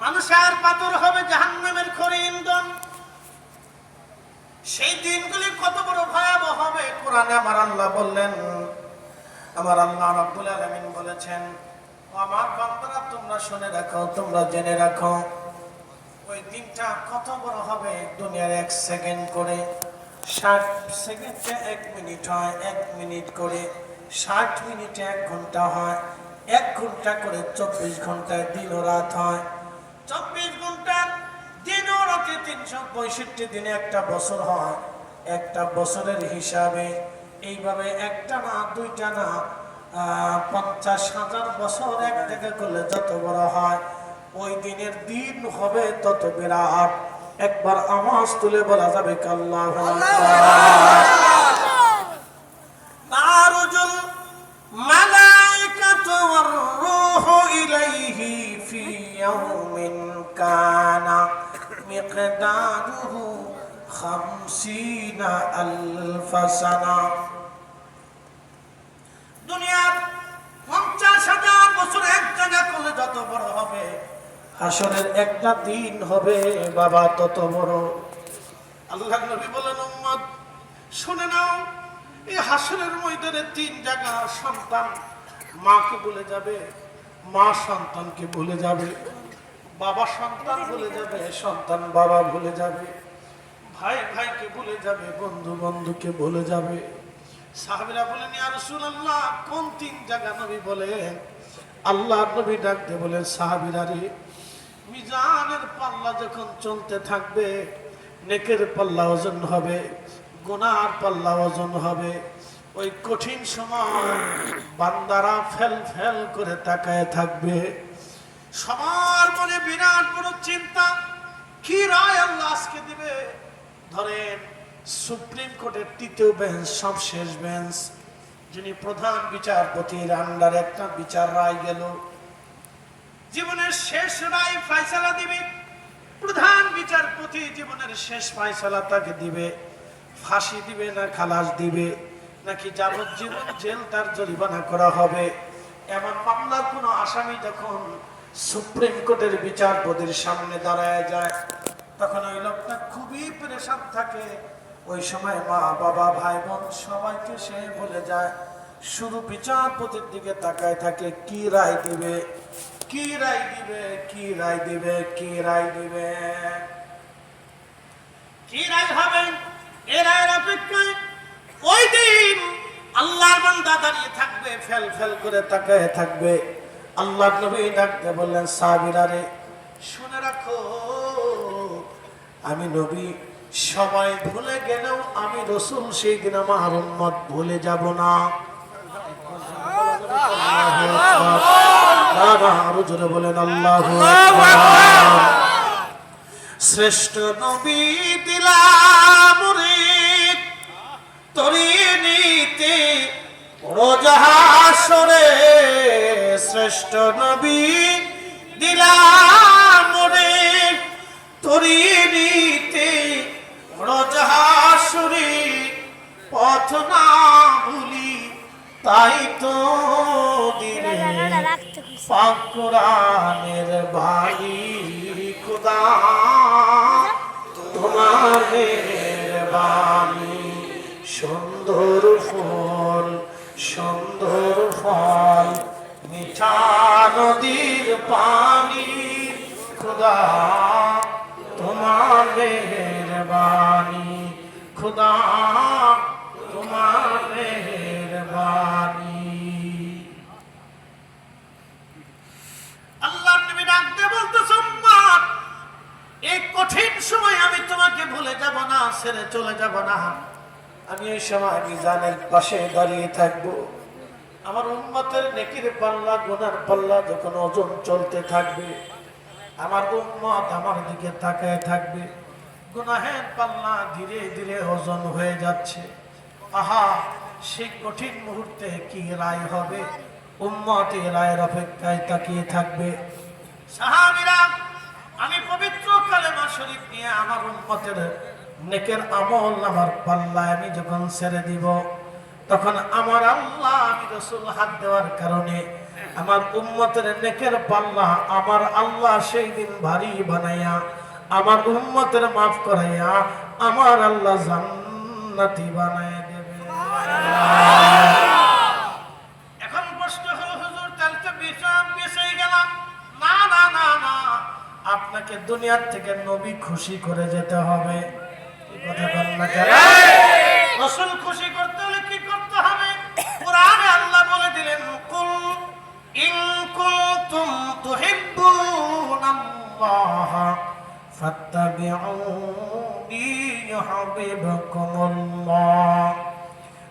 মানুষের পাথর হবে জাহান্নামের খড়ি ইন্ধন। সেই দিনগুলি কত বড় ভয়াবহ হবে। কোরআনে আমার আল্লাহ বললেন, আমার আল্লাহ রাব্বুল আলামিন বলেছেন আমার বান্দারা, তোমরা শুনে রাখো, তোমরা জেনে রাখো, ওই দিনটা কত বড় হবে দুনিয়ার এক সেকেন্ড করে, ষাট সেকেন্ডে এক মিনিট হয়, এক মিনিট করে। ষাট মিনিটে এক ঘণ্টা হয়, এক ঘণ্টা করে চব্বিশ ঘন্টায় দিন ও রাত হয়। চব্বিশ ঘণ্টা দিন ও রাতে তিনশো পঁয়ষট্টি দিনে একটা বছর হয়। একটা বছরের হিসাবে এইভাবে একটা না, দুইটা না পঞ্চাশ হাজার বছর এক থেকে করলে যত বড় হয়, ওই দিনের দিন হবে তত বিরাট। একবার আওয়াজ তুলে বলা যাবে কাল্লাহ مقداره خمسين ألف سنة দুনিয়ার পঞ্চাশ হাজার বছর এক জায়গা করলে যত বড় হবে হাসরের একটা দিন হবে বাবা তত বড় আল্লাহ নবী বলেন উম্মত শুনে নাও এই হাসরের ময়দানে তিন জায়গা সন্তান মাকে ভুলে যাবে মা সন্তানকে ভুলে যাবে বাবা সন্তান ভুলে যাবে, সন্তান বাবা ভুলে যাবে। ভাই ভাইকে ভুলে যাবে, বন্ধু বন্ধুকে ভুলে যাবে। সাহাবিরা বলেন, ইয়া রাসূলুল্লাহ, কোন তিন জায়গা নবী বলেন? আল্লাহ নবী ডাক দিয়ে বলেন, সাহাবিরা রে, মিজানের পাল্লা যখন চলতে থাকবে, নেকের পাল্লা ওজন হবে, গোনার পাল্লা ওজন হবে। ওই কঠিন সময় বান্দারা ফেল ফেল করে তাকায় থাকবে। সবার মনে বিরাট বড় চিন্তা। কি রায় আল্লাহ আজকে দিবে? ধরেন, সুপ্রিম কোর্টের তৃতীয় বেঞ্চ সবশেষ বেঞ্চ, যিনি প্রধান বিচারপতির আন্ডার একটা বিচার রায় গেল। জীবনের শেষ রায় ফয়সালা দিবে। প্রধান বিচারপতি জীবনের শেষ ফয়সালা তাকে দিবে। ফাঁসি দিবে না খালাস দিবে, নাকি যাবজ্জীবন জেল তার জরিমানা করা হবে? এমন মামলার কোনো আসামি যখন সুপ্রিম কোর্টের বিচারপতির সামনে দাঁড়ায় যায়। তখন ওই লোকটা খুবই পরেশান থাকে। ওই সময় মা, বাবা ভাই বোন সবাইকে সে বলে যায়, শুধু বিচারপতির দিকে তাকায় থাকে, কি রায় দিবে? কি রায় দিবে? কি রায় দিবে? কি রায় দিবে? কি রায় হবে? এ রায়ের অপেক্ষায় ওই দিন আল্লাহর বান্দা দাঁড়িয়ে থাকবে, ফেল ফেল করে তাকায় থাকবে। আল্লাহ নবী ডাকতে বললেন সাবিরারে শুনে রাখো, আমি নবী, সবাই ভুলে গেলেও আমি রসুল সেই দিন আমার উম্মত ভুলে যাব না। আরও জোরে বলেন, আল্লাহ শ্রেষ্ঠ নবী দিলাম রে, তরি নিতে রোজাহাসরে শ্রেষ্ঠ নবী দিলাম রে তরি নিতে রোজাহাসরে পথ না ভুলি তাই তো দিলে পাকুরানের নদীর পানি, খুদা, তোমার বাণী খুদা, তোমার বাণী আল্লাহ নবী ডাকতে বলতে সম্মান এই কঠিন সময় আমি তোমাকে ভুলে যাব না, ছেড়ে চলে যাব না। আমি এই সময় মিজানের পাশে দাঁড়িয়ে থাকব। আমার উন্মতের নেকির পাল্লা, গোনার পাল্লা যখন ওজন চলতে থাকবে, আমার উন্মত আমার দিকে তাকায় থাকবে। গুনাহের পাল্লা ধীরে ধীরে ওজন হয়ে যাচ্ছে। আহা সেই কঠিন মুহূর্তে কি রায় হবে? উম্মত এই রায়ের অপেক্ষায় তাকিয়ে থাকবে। আমি পবিত্র কালেমা শরীফ নিয়ে আমার উম্মতের নেকের আমল আমার পাল্লায় আমি যখন ছেড়ে দিব তখন আমার আল্লাহ রসুল হাত দেওয়ার কারণে আমার উম্মতের নেকের পাল্লা আমার আল্লাহ সেই দিন ভারী বানাইয়া আমার উম্মতের মাফ করাইয়া আমার আল্লাহ জান্নাতি বানায় দেবে। এখন প্রশ্ন হলো হুজুর তাহলে তো বিষয় বিষয় গেলাম। না না না না। আপনাকে দুনিয়ার থেকে নবী খুশি করে যেতে হবে। কথা বল না কেন রসুল খুশি করতে তুহিব্বুনাল্লাহ ফাত্তাবিউনি ইউহিব্বুকুমুল্লাহ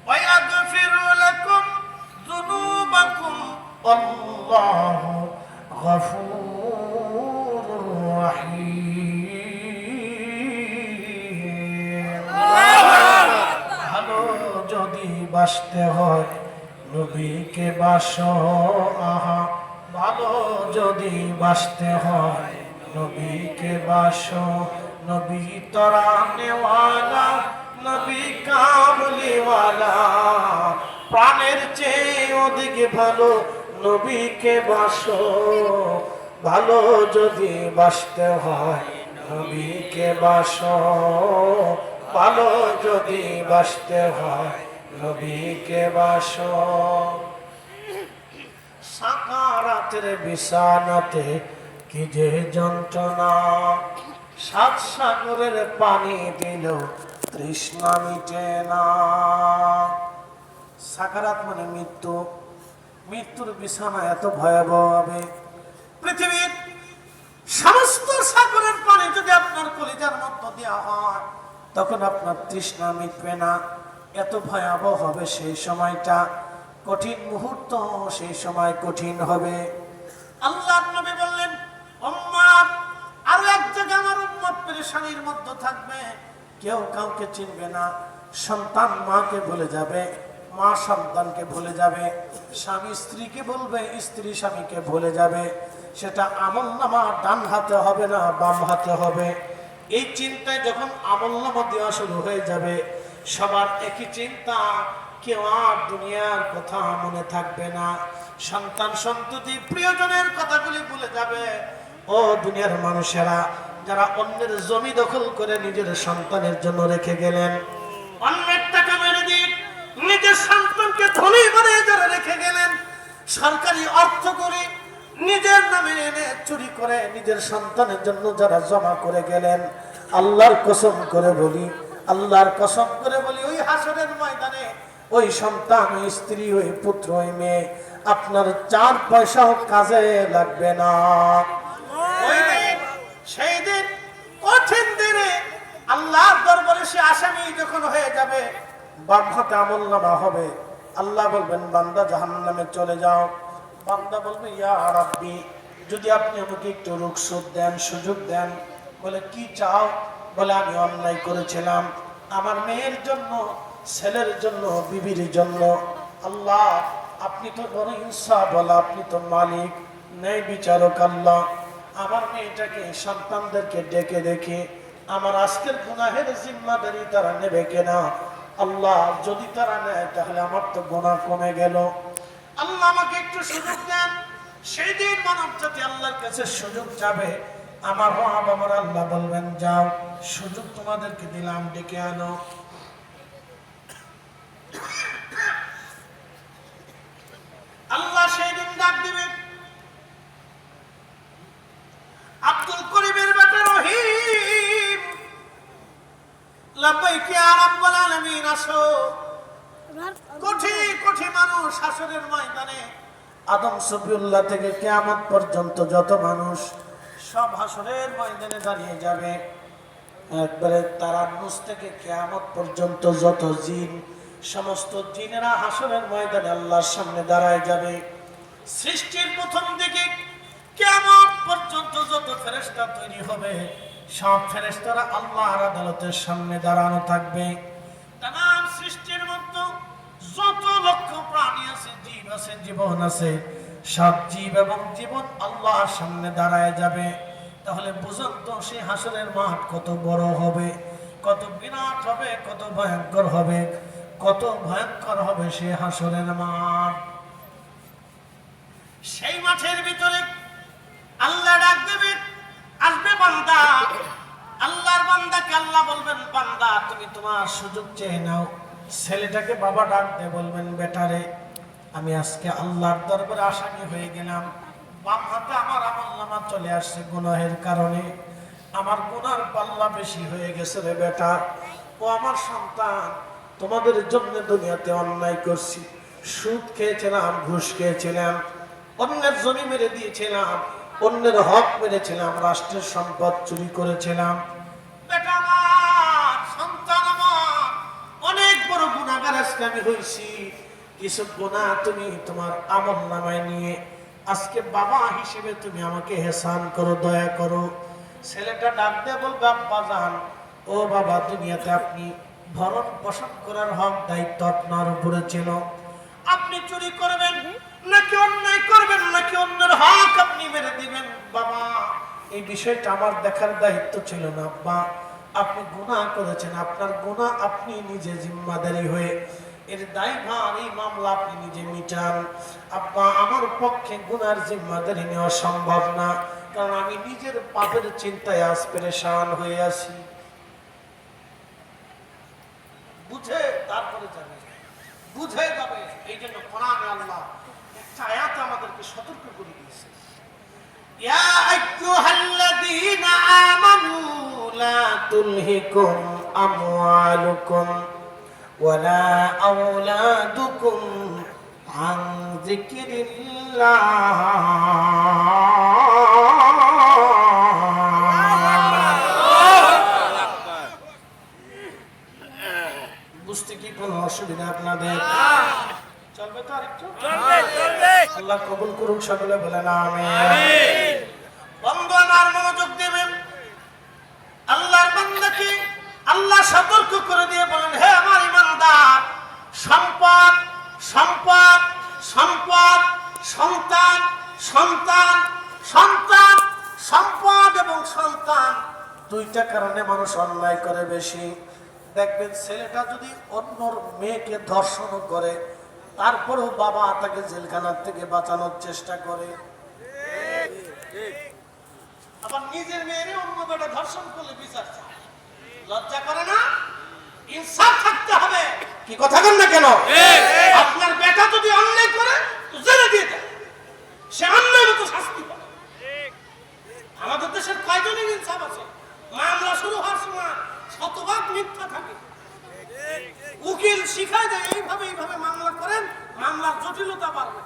ويغفر لكم ذنوبكم والله غفور رحيم ভালো যদি বাসতে হয় নবীকে বাস আহা ভালো যদি বাসতে হয় নবীকে বাস, নবী তরা নেওয়ালা নবী কামলিওয়ালা প্রাণের চেয়ে ওদিকে ভালো নবীকে বাস, ভালো যদি বাসতে হয় নবীকে বাস, ভালো যদি বাসতে হয় নবীকে বাস। সাকারাতের বিছানাতে কি যে যন্ত্রণা। সাত সাগরের পানি দিল, তৃষ্ণা মিটে না। সাকারাত মানে মৃত্যু। মৃত্যুর বিছানা এত ভয়াবহ হবে। পৃথিবীর সমস্ত সাগরের পানি যদি আপনার কলিজার মধ্য দেওয়া হয়, তখন আপনার তৃষ্ণা মিটবে না। এত ভয়াবহ হবে সেই সময়টা। কঠিন মুহূর্ত সেই সময় কঠিন হবে। আল্লাহ নবী পেরেশানির মধ্যে থাকবে। কেউ কাউকে চিনবে না। সন্তান মাকে ভুলে যাবে। মা সন্তানকে ভুলে যাবে। স্বামী স্ত্রীকে বলবে, স্ত্রী স্বামীকে ভুলে যাবে। সেটা আমল নামা ডান হাতে হবে না বাম হাতে হবে। এই চিন্তায় যখন আমল নামা দেওয়া শুরু হয়ে যাবে, সবার একই চিন্তা, কেউ আর দুনিয়ার কথা মনে থাকবে না। সন্তান সন্ততি প্রিয়জনের কথাগুলি ভুলে যাবে। ও দুনিয়ার মানুষেরা যারা অন্যের জমি দখল করে নিজের সন্তানের জন্য রেখে গেলেন। অন্যের টাকা মেরে দিয়ে নিজের সন্তানকে ধনী বানিয়ে যারা রেখে গেলেন, সরকারি অর্থ করে নিজের নামে এনে চুরি করে নিজের সন্তানের জন্য যারা জমা করে গেলেন। আল্লাহর কসম করে বলি, আল্লাহর কসম করে বলি, ওই হাসরের ময়দানে ওই সন্তান, ওই স্ত্রী, ওই পুত্র, ওই মেয়ে, আপনার চার পয়সাও কাজে লাগবে না। সে আসামি যখন হয়ে যাবে বাম আমল নামা হবে। আল্লাহ বলবেন, বান্দা জাহান নামে চলে যাও। বান্দা বলবে, ইয়া রাব্বি, যদি আপনি আমাকে একটু রুখসুদ দেন, সুযোগ দেন, বলে, কি চাও? বলে, আমি অন্যায় করেছিলাম। আমার মেয়ের জন্য, ছেলের জন্য, বিবির জন্য। আল্লাহ, আপনি তো বড় ইনসাফ বলা আপনি তো মালিক, ন্যায় বিচারক আল্লাহ। আমার মেয়েটাকে সন্তানদেরকে ডেকে দেখে আমার আজকের গুনাহের জিম্মাদারি তারা নেবে কেনা? আল্লাহ, যদি তারা নেয়, তাহলে আমার তো গুনাহ কমে গেল। আল্লাহ আমাকে একটু সুযোগ দেন। সেই দিন মানব জাতি আল্লাহর কাছে সুযোগ যাবে আমার রব আমার আল্লাহ বলবেন, যাও, সুযোগ তোমাদেরকে দিলাম, ডেকে আনো। আল্লাহ সেই দিন ডাক দিবে। কোটি কোটি মানুষ হাসরের ময়দানে। আদম সফিউল্লাহ থেকে কিয়ামত পর্যন্ত যত মানুষ সব হাসরের ময়দানে দাঁড়িয়ে যাবে। একবারে থেকে কিয়ামত পর্যন্ত যত জিন, সমস্ত জিনেরা হাসরের ময়দানে আল্লাহর সামনে দাঁড়ায় যাবে। সৃষ্টির প্রথম দিকে কেমন পর্যন্ত যত ফেরেস্তা তৈরি হবে, সব ফেরেস্তারা আল্লাহর আদালতের সামনে দাঁড়ানো থাকবে। যত লক্ষ প্রাণী আছে, জীব আছে, জীবন আছে, সব জীব এবং জীবন আল্লাহর সামনে দাঁড়ায় যাবে। তাহলে বুঝুন তো, সেই হাসরের মাঠ কত বড় হবে, কত বিরাট হবে, কত ভয়ঙ্কর হবে, কত ভয়ঙ্কর হবে সে হাসরের মাঠ। সেই মাঠের ভিতরে আল্লাহ ডাক দেবে, আসবে বান্দা, আল্লাহর বান্দাকে আল্লাহ বলবেন, বান্দা, তুমি তোমার সুযোগ চেয়ে নাও। ছেলেটাকে বাবা ডাক দিয়ে বলবেন, বেটারে, আমি আজকে আল্লাহর দরবারে আসামি হয়ে গেলাম। বাম হাতে আমার আমল নামা চলে আসছে গুনাহের কারণে। আমার গুনার পাল্লা বেশি হয়ে গেছে রে বেটা। ও আমার সন্তান, তোমাদের জন্য দুনিয়াতে অন্যায় করছি। সুদ খেয়েছিলাম, ঘুষ খেয়েছিলাম, অন্যের জমি মেরে দিয়েছিলাম, অন্যের হক মেরেছিলাম, রাষ্ট্রের সম্পদ চুরি করেছিলাম। আজকে আমি হয়েছি কিছু গুণা তুমি তোমার আমল নামায় নিয়ে। আজকে বাবা হিসেবে তুমি আমাকে হেসান করো, দয়া করো। ছেলেটা ডাক দিয়ে বলবে যান ও বাবা, দুনিয়াতে আপনি ভরণ পোষণ করার হক, দায়িত্ব আপনার উপরে ছিল। আপনি চুরি করবেন, নাকি অন্যায় করবেন, নাকি অন্যের হক আপনি মেরে দিবেন? বাবা, এই বিষয়টা আমার দেখার দায়িত্ব ছিল না বা আপনি গুনাহ করেছেন, আপনার গুনাহ আপনি নিজে জিম্মাদারি হয়ে এর দায়ভার এই মামলা আপনি নিজে মিটান। আব্বা আমার পক্ষে গুনার জিম্মাদারি নেওয়া সম্ভব না, কারণ আমি নিজের পাপের চিন্তায় আজ পেরেশান হয়ে আছি। বুঝে তারপরে যাবে বুঝে যাবে, এই জন্য কোরআন আল্লাহ একটা আয়াত আমাদেরকে সতর্ক করে দিয়েছে। ইয়া আইয়ুহাল্লাযীনা আমানু লা তুলহিকুম আমওয়ালুকুম। ولا أولادكم عن ذكر الله বুঝতে কি কোনো অসুবিধা আপনাদের চলবে তো আরেকটু আল্লাহ কবুল করুন সকলে বলে না আমি বন্ধু আমার মনোযোগ দেবেন আল্লাহর বান্দাকে আল্লাহ সতর্ক করে দিয়ে বলেন হে আমার ইমানদার সম্পদ সম্পদ সম্পদ, সন্তান সন্তান সন্তান, সম্পদ এবং সন্তান। দুইটা কারণে মানুষ অন্যায় করে বেশি। দেখবেন ছেলেটা যদি অন্যর মেয়েকে ধর্ষণ করে, তারপরেও বাবা তাকে জেলখানার থেকে বাঁচানোর চেষ্টা করে। আবার নিজের মেয়েরে অন্য বেটা ধর্ষণ করলে বিচার চায়। লজ্জা করে না? ইনসাফ কি কথা বল না কেন? আপনার বেটা যদি অন্যায় করে তো জেলে দিয়ে দেয়। সে অন্যায় মতো শাস্তি পাবে। আমাদের দেশের কয়জনের ইনসাফ আছে? মামলা শুরু হওয়ার সময় শতভাগ মিথ্যা থাকে। উকিল শিখায় দেয় এইভাবে এইভাবে মামলা করেন মামলার জটিলতা বাড়বে।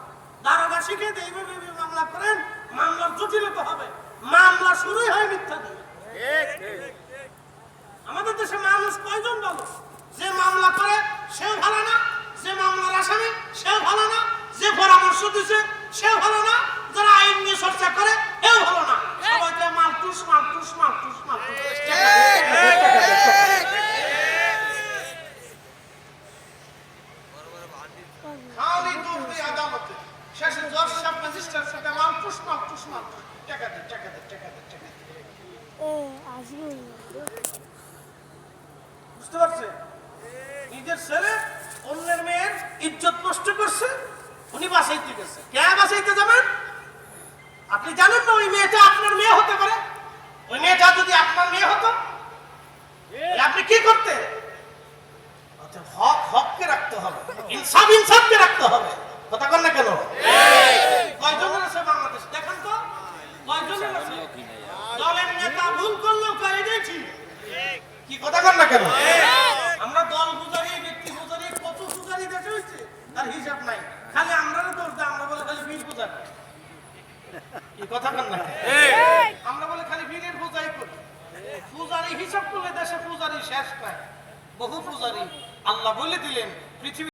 দারোগা শিখে দেয় এইভাবে এইভাবে মামলা করেন মামলার জটিলতা হবে। মামলা শুরুই হয় মিথ্যা দিয়ে আমাদের দেশে মানুষ কয়জন ভালো যে মামলা করে সেও ভালো না যে মামলার আসামি সেও ভালো না যে পরামর্শ দিছে সেও ভালো না যারা আইন নিয়ে চর্চা করে এও ভালো না সবাইকে মালটুস মালটুস মালটুস মালটুস খালি দৌড় দিয়ে আদালতে শেষে জজ সাহেব ম্যাজিস্ট্রেট সাথে মালটুস মালটুস মালটুস টাকা দে টাকা দে টাকা দে টাকা দে নিজের ছেলে অন্যের মেয়ের ইজ্জত নষ্ট করছে, উনি বাসাইতে গেছে। কে বাসাইতে যাবেন আপনি জানেন না ওই মেয়েটা আপনার মেয়ে হতে পারে? ওই মেয়েটা যদি আপনার মেয়ে হতো আপনি কি করতে? হক হককে রাখতে হবে। ইনসাফ ইনসাফকে রাখতে হবে। কথা কন না কেন কয়জনের আছে বাংলাদেশ দেখেন তো কয়জনের আছে দলের নেতা ভুল করলেও কারে দিয়েছি কি কথা কর না কেন? আমরা দল পূজারি ব্যক্তি পূজারি কত পূজারি দেশে হয়েছে? তার হিসাব নাই। খালি আমরা দোষ দেয় আমরা বলে খালি বীর পূজা কি কথা কর না আমরা বলে খালি বীরের পূজাই করি। পূজারি হিসাব করলে দেশে পূজারি শেষ নাই। বহু পূজারি আল্লাহ বলে দিলেন পৃথিবী